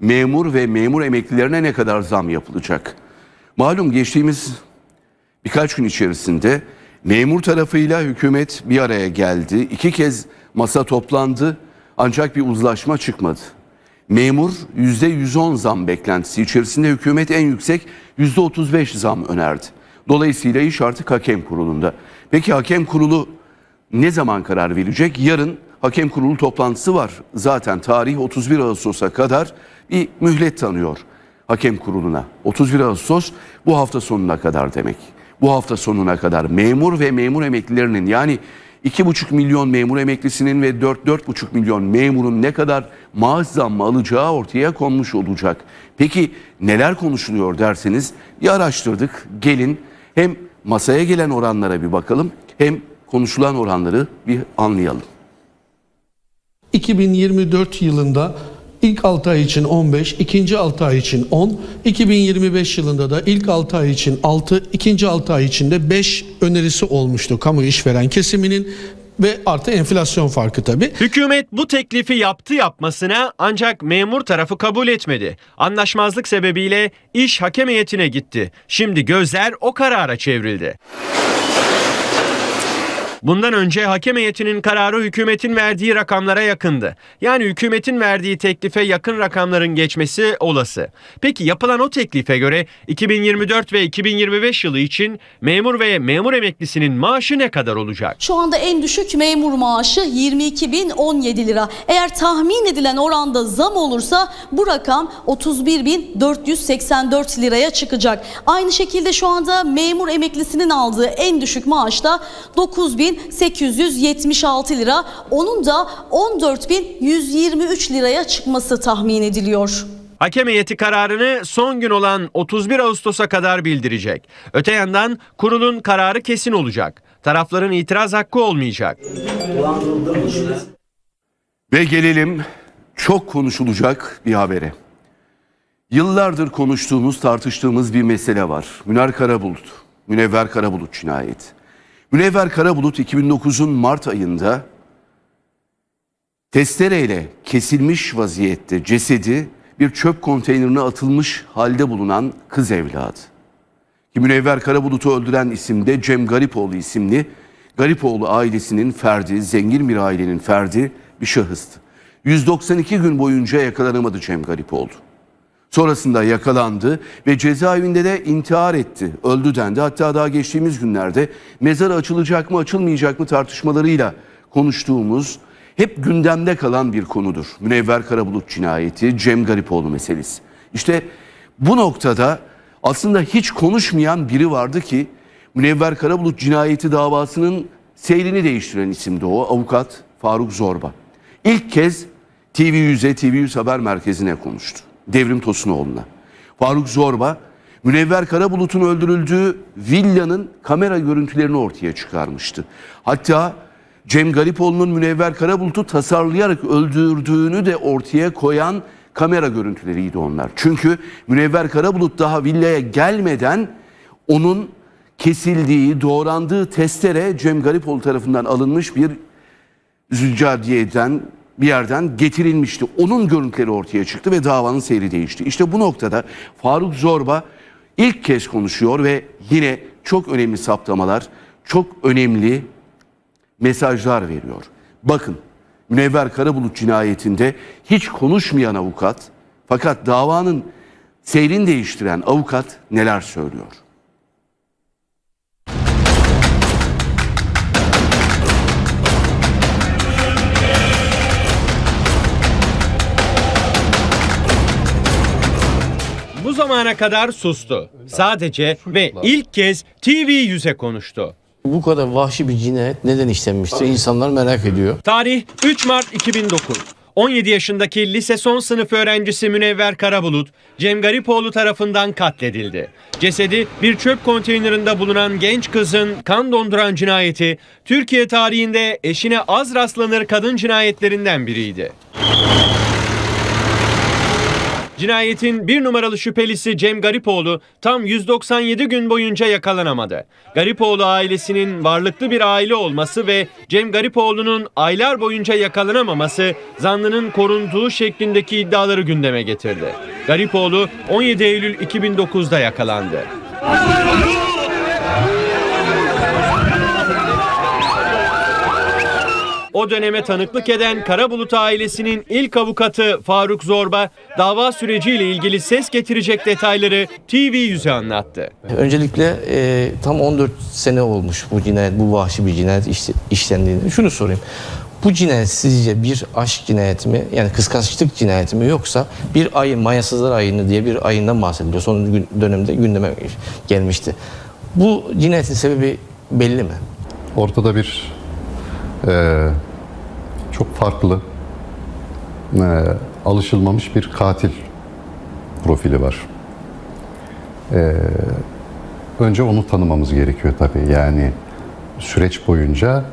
memur ve memur emeklilerine ne kadar zam yapılacak? Malum geçtiğimiz birkaç gün içerisinde memur tarafıyla hükümet bir araya geldi. İki kez masa toplandı ancak bir uzlaşma çıkmadı. Memur %110 zam beklentisi içerisinde hükümet en yüksek %35 zam önerdi. Dolayısıyla iş artık hakem kurulunda. Peki hakem kurulu ne zaman karar verecek? Yarın hakem kurulu toplantısı var. Zaten tarih 31 Ağustos'a kadar bir mühlet tanıyor hakem kuruluna. 31 Ağustos bu hafta sonuna kadar demek. Bu hafta sonuna kadar memur ve memur emeklilerinin yani 2,5 milyon memur emeklisinin ve 4-4,5 milyon memurun ne kadar maaş zammı alacağı ortaya konmuş olacak. Peki neler konuşuluyor derseniz bir araştırdık. Gelin hem masaya gelen oranlara bir bakalım hem konuşulan oranları bir anlayalım. 2024 yılında ilk 6 ay için 15, ikinci 6 ay için 10, 2025 yılında da ilk 6 ay için 6, ikinci 6 ay için de 5 önerisi olmuştu kamu işveren kesiminin ve artı enflasyon farkı tabii. Hükümet bu teklifi yaptı yapmasına ancak memur tarafı kabul etmedi. Anlaşmazlık sebebiyle iş hakem gitti. Şimdi gözler o karara çevrildi. Bundan önce hakem heyetinin kararı hükümetin verdiği rakamlara yakındı. Yani hükümetin verdiği teklife yakın rakamların geçmesi olası. Peki yapılan o teklife göre 2024 ve 2025 yılı için memur ve memur emeklisinin maaşı ne kadar olacak? Şu anda en düşük memur maaşı 22.017 lira. Eğer tahmin edilen oranda zam olursa bu rakam 31.484 liraya çıkacak. Aynı şekilde şu anda memur emeklisinin aldığı en düşük maaş da 9.876 lira. Onun da 14.123 liraya çıkması tahmin ediliyor. Hakem heyeti kararını son gün olan 31 Ağustos'a kadar bildirecek. Öte yandan kurulun kararı kesin olacak. Tarafların itiraz hakkı olmayacak. Ve gelelim çok konuşulacak bir habere. Yıllardır konuştuğumuz, tartıştığımız bir mesele var. Müner Karabulut, Münevver Karabulut cinayeti. Münevver Karabulut 2009'un Mart ayında testereyle kesilmiş vaziyette cesedi bir çöp konteynerine atılmış halde bulunan kız evladı. Ki Münevver Karabulut'u öldüren isim de Cem Garipoğlu isimli Garipoğlu ailesinin ferdi, zengin bir ailenin ferdi bir şahıstı. 192 gün boyunca yakalanamadı Cem Garipoğlu. Sonrasında yakalandı ve cezaevinde de intihar etti. Öldü dendi. Hatta daha geçtiğimiz günlerde mezarı açılacak mı açılmayacak mı tartışmalarıyla konuştuğumuz hep gündemde kalan bir konudur. Münevver Karabulut cinayeti, Cem Garipoğlu meselesi. İşte bu noktada aslında hiç konuşmayan biri vardı ki Münevver Karabulut cinayeti davasının seyrini değiştiren isimdi o avukat Faruk Zorba. İlk kez TV100'e TV100 Haber Merkezi'ne konuştu. Devrim Tosunoğlu'na. Faruk Zorba Münevver Karabulut'un öldürüldüğü villanın kamera görüntülerini ortaya çıkarmıştı. Hatta Cem Garipoğlu'nun Münevver Karabulut'u tasarlayarak öldürdüğünü de ortaya koyan kamera görüntüleriydi onlar. Çünkü Münevver Karabulut daha villaya gelmeden onun kesildiği, doğrandığı testere Cem Garipoğlu tarafından alınmış bir Züccadiye'den bir yerden getirilmişti. Onun görüntüleri ortaya çıktı ve davanın seyri değişti. İşte bu noktada Faruk Zorba ilk kez konuşuyor ve yine çok önemli saptamalar, çok önemli mesajlar veriyor. Bakın Münevver Karabulut cinayetinde hiç konuşmayan avukat fakat davanın seyrini değiştiren avukat neler söylüyor? Bu zamana kadar sustu. Sadece ve ilk kez TV yüze konuştu. Bu kadar vahşi bir cinayet neden işlenmiştir? İnsanlar merak ediyor. Tarih 3 Mart 2009. 17 yaşındaki lise son sınıf öğrencisi Münevver Karabulut, Cem Garipoğlu tarafından katledildi. Cesedi bir çöp konteynerinde bulunan genç kızın kan donduran cinayeti, Türkiye tarihinde eşine az rastlanır kadın cinayetlerinden biriydi. Cinayetin bir numaralı şüphelisi Cem Garipoğlu tam 197 gün boyunca yakalanamadı. Garipoğlu ailesinin varlıklı bir aile olması ve Cem Garipoğlu'nun aylar boyunca yakalanamaması zanlının korunduğu şeklindeki iddiaları gündeme getirdi. Garipoğlu 17 Eylül 2009'da yakalandı. O döneme tanıklık eden Karabulut ailesinin ilk avukatı Faruk Zorba dava süreciyle ilgili ses getirecek detayları TV yüze anlattı. Öncelikle e, tam 14 sene olmuş bu cinayet, bu vahşi bir cinayet iş, işlendiğinde. Şunu sorayım. Bu cinayet sizce bir aşk cinayeti mi? Yani kıskançlık cinayeti mi? Yoksa bir ayın, mayasızlar ayını diye bir ayından bahsediliyor. Son gün- dönemde gündeme gelmişti. Bu cinayetin sebebi belli mi? Ortada bir eee, çok farklı, eee, alışılmamış bir katil profili var. Eee, önce onu tanımamız gerekiyor tabii. Yani süreç boyunca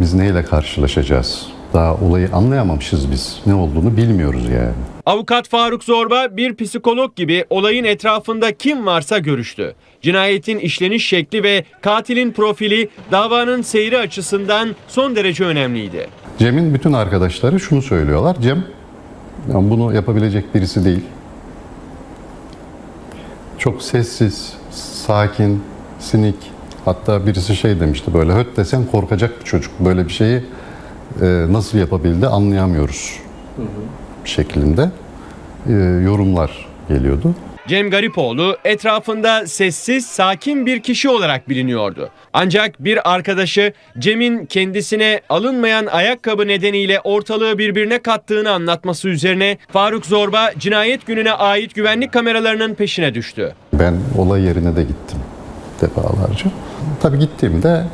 biz neyle karşılaşacağız? Daha olayı anlayamamışız biz. Ne olduğunu bilmiyoruz yani. Avukat Faruk Zorba bir psikolog gibi olayın etrafında kim varsa görüştü. Cinayetin işleniş şekli ve katilin profili davanın seyri açısından son derece önemliydi. Cem'in bütün arkadaşları şunu söylüyorlar. Cem yani bunu yapabilecek birisi değil. Çok sessiz, sakin, sinik. Hatta birisi şey demişti böyle höt desen korkacak bir çocuk. Böyle bir şeyi e, nasıl yapabildi anlayamıyoruz şeklinde e, yorumlar geliyordu. Cem Garipoğlu etrafında sessiz, sakin bir kişi olarak biliniyordu. Ancak bir arkadaşı Cem'in kendisine alınmayan ayakkabı nedeniyle ortalığı birbirine kattığını anlatması üzerine Faruk Zorba cinayet gününe ait güvenlik kameralarının peşine düştü. Ben olay yerine de gittim defalarca. Tabii gittiğimde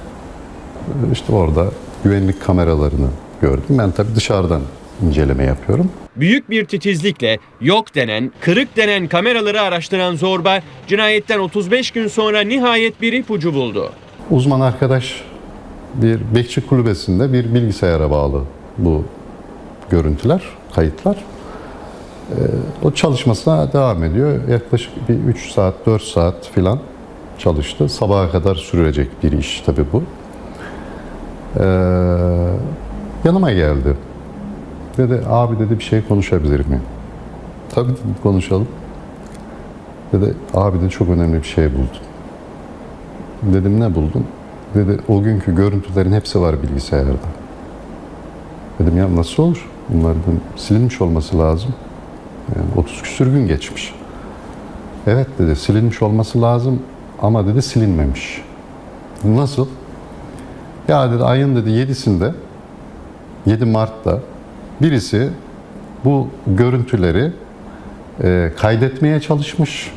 e, işte orada güvenlik kameralarını gördüm. Ben tabii dışarıdan inceleme yapıyorum. Büyük bir titizlikle yok denen, kırık denen kameraları araştıran Zorba cinayetten 35 gün sonra nihayet bir ipucu buldu. Uzman arkadaş bir bekçi kulübesinde bir bilgisayara bağlı bu görüntüler, kayıtlar. Ee, o çalışmasına devam ediyor. Yaklaşık bir 3 saat, 4 saat filan çalıştı. Sabaha kadar sürecek bir iş tabii bu. Ee, yanıma geldi. Dedi abi dedi bir şey konuşabilir miyim? Tabii dedim, konuşalım. Dedi abi de çok önemli bir şey buldum. Dedim ne buldun? Dedi o günkü görüntülerin hepsi var bilgisayarda. Dedim ya nasıl olur? Bunlar dedim, silinmiş olması lazım. Yani 30 küsür gün geçmiş. Evet dedi silinmiş olması lazım ama dedi silinmemiş. Nasıl? Ya dedi ayın dedi 7'sinde 7 Mart'ta birisi bu görüntüleri e, kaydetmeye çalışmış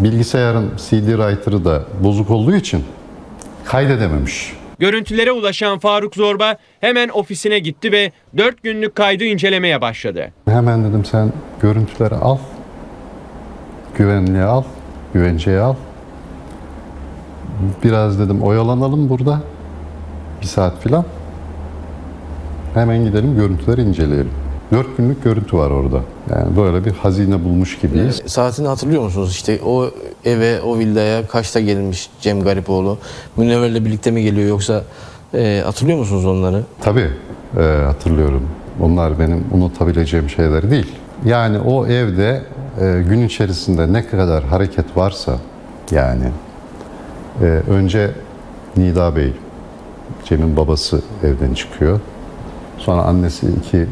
bilgisayarın CD writer'ı da bozuk olduğu için kaydedememiş. Görüntülere ulaşan Faruk Zorba hemen ofisine gitti ve 4 günlük kaydı incelemeye başladı. Hemen dedim sen görüntüleri al, güvenliğe al, güvenceye al. Biraz dedim oyalanalım burada, bir saat filan. Hemen gidelim görüntüleri inceleyelim. Dört günlük görüntü var orada. Yani böyle bir hazine bulmuş gibiyiz. Saatini hatırlıyor musunuz? İşte o eve, o villaya kaçta gelmiş Cem Garipoğlu? Münevver'le birlikte mi geliyor yoksa e, hatırlıyor musunuz onları? Tabii e, hatırlıyorum. Onlar benim unutabileceğim şeyler değil. Yani o evde e, gün içerisinde ne kadar hareket varsa yani e, önce Nida Bey, Cem'in babası evden çıkıyor. Sonra annesi iki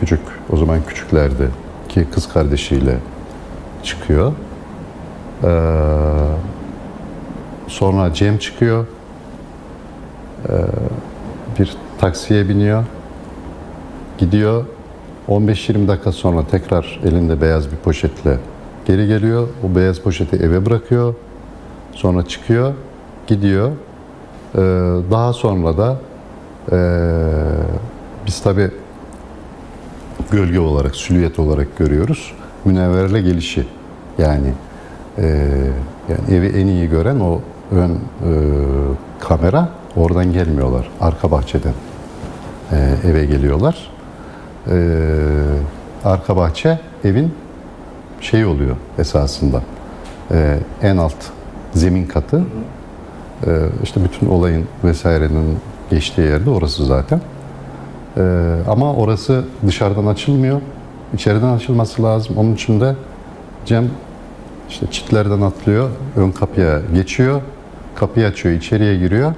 küçük, o zaman küçüklerdi, iki kız kardeşiyle çıkıyor. Ee, sonra Cem çıkıyor bir taksiye biniyor. Gidiyor. 15-20 dakika sonra tekrar elinde beyaz bir poşetle geri geliyor. O beyaz poşeti eve bırakıyor. Sonra çıkıyor. Gidiyor. Ee, daha sonra da ee, biz tabi gölge olarak, silüet olarak görüyoruz. Münevverle gelişi. Yani ee, yani evi en iyi gören o ön ee, kamera oradan gelmiyorlar. Arka bahçeden ee, eve geliyorlar. Ee, arka bahçe evin şey oluyor esasında. Ee, en alt zemin katı. Ee, işte bütün olayın vesairenin geçtiği yerde orası zaten. Ee, ama orası dışarıdan açılmıyor. İçeriden açılması lazım. Onun için de Cem işte çitlerden atlıyor, ön kapıya geçiyor, kapıyı açıyor, içeriye giriyor.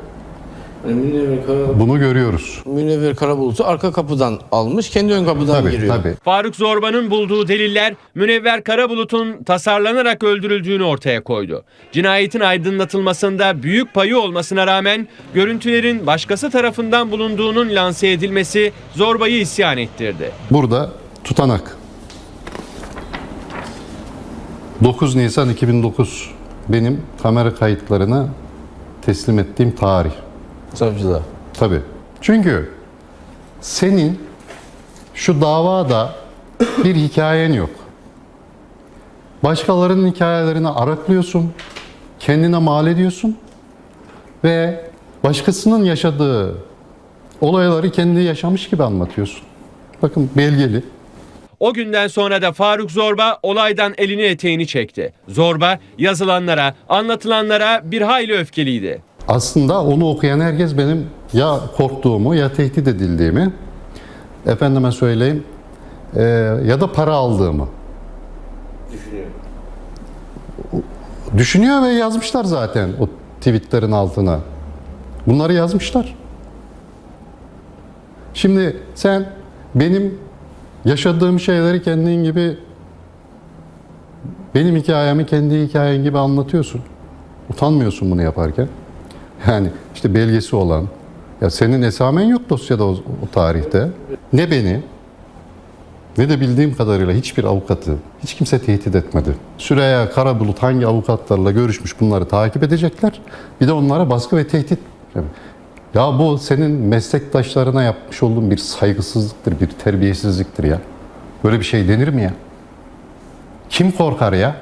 Münevver, Kara, Bunu görüyoruz. Münevver Karabulut'u arka kapıdan almış, kendi ön kapıdan Tabii giriyor. tabii. Faruk Zorba'nın bulduğu deliller Münevver Karabulut'un tasarlanarak öldürüldüğünü ortaya koydu. Cinayetin aydınlatılmasında büyük payı olmasına rağmen görüntülerin başkası tarafından bulunduğunun lanse edilmesi Zorba'yı isyan ettirdi. Burada tutanak. 9 Nisan 2009 benim kamera kayıtlarını teslim ettiğim tarih. Savcılığa. Tabii. Çünkü senin şu davada bir hikayen yok. Başkalarının hikayelerini araklıyorsun, kendine mal ediyorsun ve başkasının yaşadığı olayları kendi yaşamış gibi anlatıyorsun. Bakın belgeli. O günden sonra da Faruk Zorba olaydan elini eteğini çekti. Zorba yazılanlara, anlatılanlara bir hayli öfkeliydi. Aslında onu okuyan herkes benim ya korktuğumu ya tehdit edildiğimi efendime söyleyeyim eee, ya da para aldığımı düşünüyor. Düşünüyor ve yazmışlar zaten o tweetlerin altına. Bunları yazmışlar. Şimdi sen benim yaşadığım şeyleri kendin gibi benim hikayemi kendi hikayen gibi anlatıyorsun. Utanmıyorsun bunu yaparken. Yani işte belgesi olan. Ya senin esamen yok dosyada o, o tarihte. Ne beni ne de bildiğim kadarıyla hiçbir avukatı hiç kimse tehdit etmedi. Süreyya Karabulut hangi avukatlarla görüşmüş bunları takip edecekler. Bir de onlara baskı ve tehdit. Ya bu senin meslektaşlarına yapmış olduğun bir saygısızlıktır, bir terbiyesizliktir ya. Böyle bir şey denir mi ya? Kim korkar ya?